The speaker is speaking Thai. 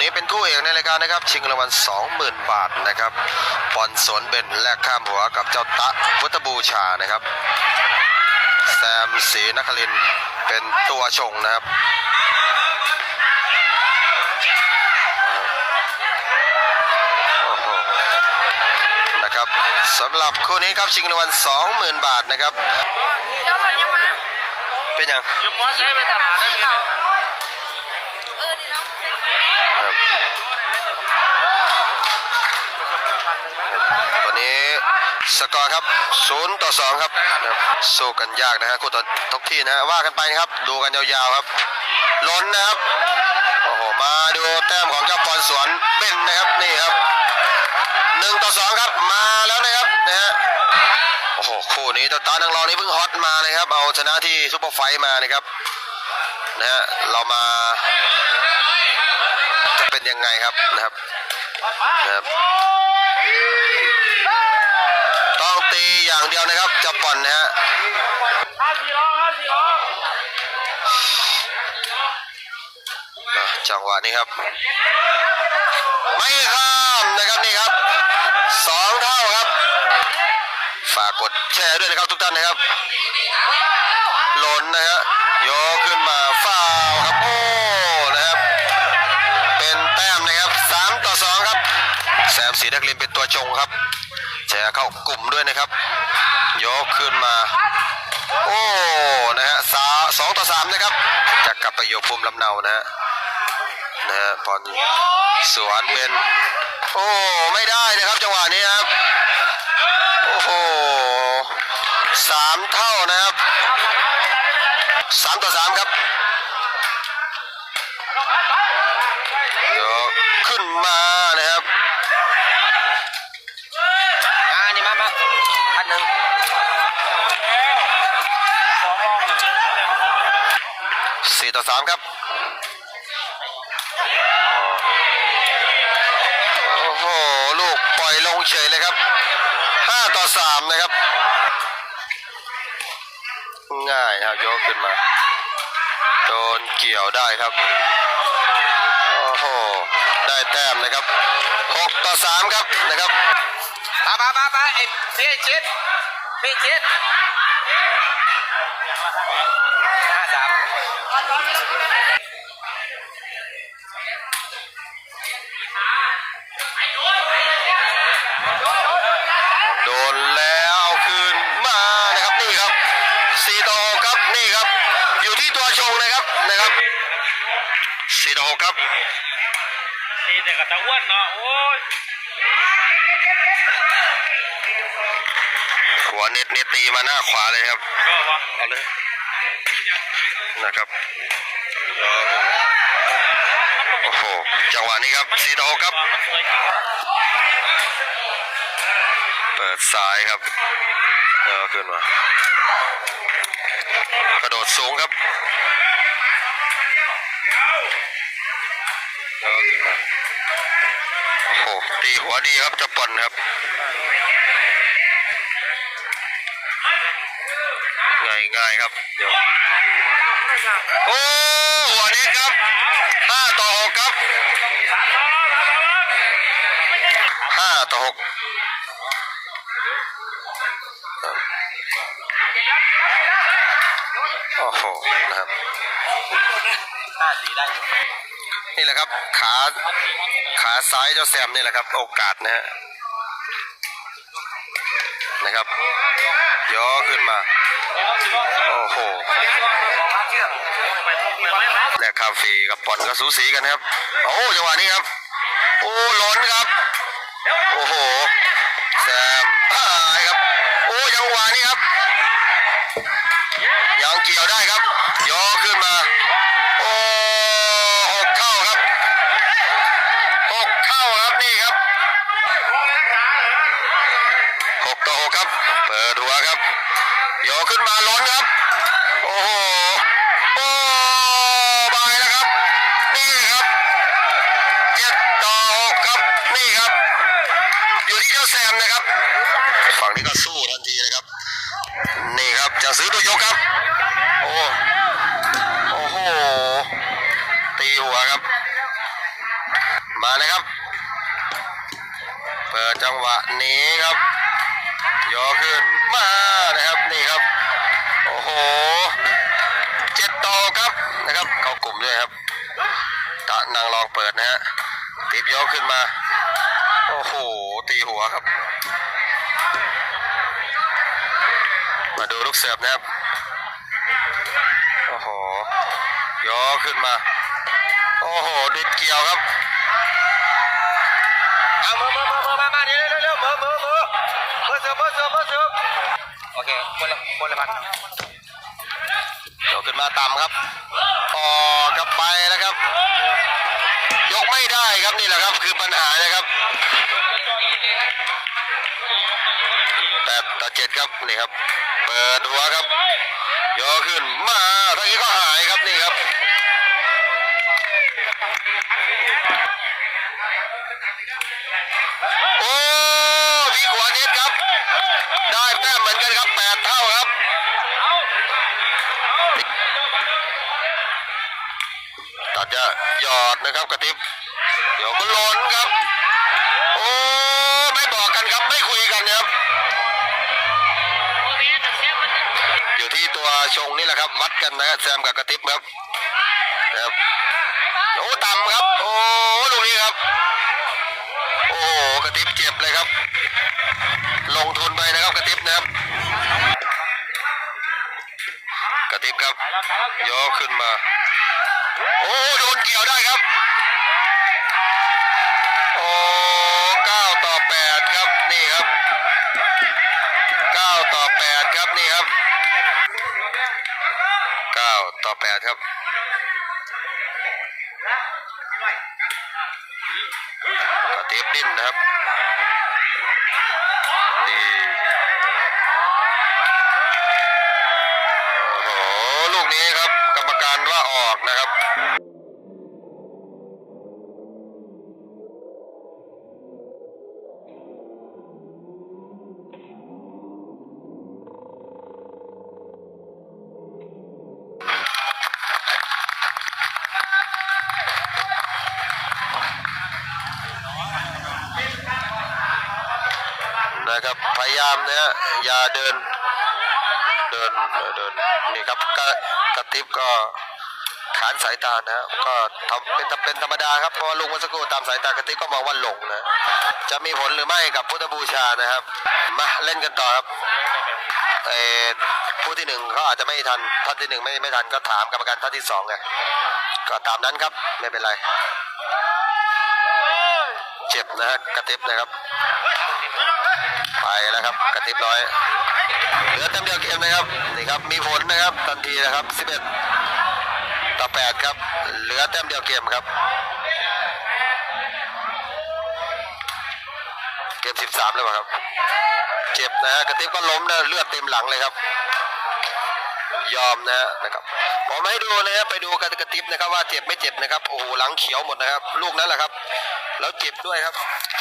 นี้เป็นคู่เอกในรายการนะครับ ชิงรางวัล20,000 บาทนะครับปอนสวนเบนแลกข้ามหัวกับเจ้าตะพุทธบูชานะครับแซมศรีนครินทร์เป็นตัวชงนะครับโอ้โหนะครับสำหรับคู่นี้ครับชิงรางวัล20,000 บาทนะครับเดี๋ยวมันยังมาเป็นยัง ยกมอสใช้ไปตลาดนั่นเอง เออดีเนาะ วันนี้ สกอร์ครับ0ต่อ2ครับสู้กันยากนะฮะคู่ต่อทุกที่นะฮะว่ากันไปนะครับ ดูกันยาวๆครับ ล้นนะครับโอ้โหมาดูแต้มของเจ้าพรสวนเบนนะครับนี่ครับหนึ่งต่อสองครับมาแล้วนะครับนะฮะโอ้โหคู่นี้เจ้าตานังรอนี่เพิ่งฮอตมาเลยครับเอาชนะที่ซุปเปอร์ไฟมานะครับนะฮะเรามาจะเป็นยังไงครับนะครับนะครับ ตีอย่างเดียวนะครับจะป่อนนะฮะห้าสี่ร้อยห้าสี่ร้อยอะจังหวะนี้ครับ ไม่ข้ามนะครับนี่ครับสองเท่าครับ ฝากกดแชร์ด้วยนะครับทุกท่านนะครับหล่นนะฮะโยขึ้นมาฟาวครับโอ้นะครับ เป็นแต้มนะครับสามต่อสองครับ แซมสีนักเรียนเป็นตัวชงครับ แชร์เข้ากลุ่มด้วยนะครับ ยกขึ้นมา โอ้ นะฮะสาสองต่อสามนะครับ จะกลับไปอยู่ภูมิลำเนานะฮะ นะฮะบอลสวนเป็น โอ้ ไม่ได้นะครับจังหวะนี้ครับ โอ้โหสามเท่านะครับสามต่อสามครับ 4 ต่อ 3 ครับโอ้โหลูกปล่อยลงเฉยเลยครับ 5 ต่อ 3 นะครับ ง่ายครับยกขึ้นมา โดนเกี่ยวได้ครับโอ้โหได้แต้มนะครับ 6 ต่อ 3 ครับนะครับมามามามาเอ้เจ๊ชิดพี่ชิด ห้าสามโดนแล้วคืนมานะครับนี่ครับสี่ต่อหกครับนี่ครับ อยู่ที่ตัวชงนะครับนะครับสี่ต่อหกครับตีแต่กับตะอ้วนเนาะโอ้ย หัวเน็ตเน็ตตีมาหน้าขวาเลยครับเอาเลยนะครับโอ้โหจังหวะนี้ครับสี่ต่อหกครับ เปิดซ้ายครับแล้วขึ้นมากระโดดสูงครับแล้วขึ้นมาโอ้โหตีหัวดีครับจะปอนครับ ง่ายง่ายครับเดี๋ยวโอ้หัวนี้ครับห้าต่อหกครับห้าต่อหกโอ้โหนะครับนี่แหละครับ ขาขาซ้ายเจ้าแซมนี่แหละครับ โอกาสนะฮะ นะครับย่อขึ้นมา โอ้โหแลกคาเฟ่กับปอนก็สูสีกันครับ โอ้จังหวะนี้ครับ โอ้ล้นครับ โอ้โหแซมหายครับ โอ้จังหวะนี้ครับ ยังเกี่ยวได้ครับย่อขึ้นมา โอ้หกเข้าครับหกเข้าครับนี่ครับหกต่อหกครับ เปิดหัวครับย่อขึ้นมาล้น ครับ โอ้โหโอ้บายแล้วครับ นี่ครับเจ็ดต่อหกครับ นี่ครับ อยู่ที่เจ้าแซมนะครับ ฝั่งนี้ก็สู้ทันทีนะครับ นี่ครับจะซื้อตัวยกครับ โอ้โอ้โห ตีหัวครับนะครับ เปิดจังหวะนี้ครับยอขึ้นมานะครับนี่ครับ โอ้โหเจ็ดต่อครับนะครับ เข้ากลุ่มด้วยครับตะนางรองเปิดนะฮะตีบยอขึ้นมา โอ้โห ตีหัวครับ มาดูลูกเสิร์ฟนะครับ โอ้โหยอขึ้นมา โอ้โหดิดเกี่ยวครับเอามือมือมือมือมามาเร็วเร็วเร็วมือมือมือมือเสิร์ฟมือเสิร์ฟมือเสิร์ฟโอเคคนละคนละพัน ยกขึ้นมาต่ำครับออกกลับไปนะครับ ยกไม่ได้ครับนี่แหละครับ คือปัญหานะครับแปดต่อเจ็ดครับนี่ครับ เปิดหัวครับยกขึ้นมาทั้งนี้ก็หายครับนี่ครับ นะครับกระติบเดี๋ยวก็หล้นครับ โอ้ไม่บอกกันครับไม่คุยกันนะครับอยู่ที่ตัวชงนี่แหละครับวัดกันนะแซมกับกระติบครับครับโอ้ต่ำครับ โอ้ลูกนี้ครับ โอ้กระติบเจ็บเลยครับ ลงทุนไปนะครับกระติบนะครับกระติบครับยกขึ้นมา โอ้โดนเกี่ยวได้ครับ โอ้เก้าต่อแปดครับนี่ครับเก้าต่อแปดครับนี่ครับเก้าต่อแปดครับกระติบดิ้นนะครับดีโอ้โหลูกนี้ครับ นะครับ พยายามนะฮะอย่าเดิน เดินเดินนี่ครับกระกระติบก็ขานสายตานะก็ทำเป็นเป็นธรรมดาครับเพราะลุงเมื่อสักครู่ตามสายตากระติบก็มองว่าหลงนะจะมีผลหรือไม่กับพุทธบูชานะครับมาเล่นกันต่อครับเออผู้ที่หนึ่งเขาอาจจะไม่ทันท่านที่หนึ่งไม่ไม่ทันก็ถามกรรมการท่านที่สองไงก็ตามนั้นครับไม่เป็นไร เจ็บนะฮะกระติบนะครับ ไปแล้วครับกระติบร้อยเหลือแต้มเดียวเกมนะครับนี่ครับมีผลนะครับทันทีนะครับ 11 ต่อ 8 ครับ เหลือแต้มเดียวเกมครับ เกม 13 แล้วเล่าครับ เจ็บนะฮะกระติบก็ล้มนะเลือดเต็มหลังเลยครับ ยอมนะฮะนะครับผมให้ดูนะครับไปดูกระติบนะครับว่าเจ็บไม่เจ็บนะครับโอ้โหหลังเขียวหมดนะครับ ลูกนั้นแหละครับ แล้วเจ็บด้วยครับ